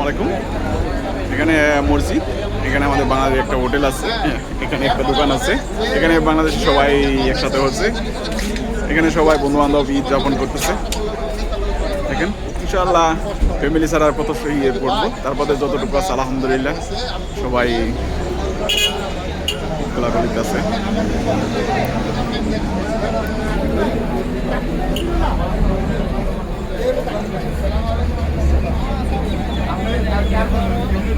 আসসালামু আলাইকুম এখানে মসজিদ এখানে আমাদের বাংলাদেশ একটা হোটেল আছে হ্যাঁ, এখানে একটা দোকান আছে এখানে বাংলাদেশ সবাই একসাথে হচ্ছে এখানে সবাই বন্ধু বান্ধব ঈদ যাপন করতেছে দেখেন ইনশাআল্লাহ ফ্যামিলি ছাড়া কত ইয়ে করবো তারপরে যতটুকু আছে আলহামদুলিল্লাহ সবাই খোলাখুলিতে আছে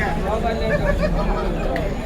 ラバネが始まるんだ。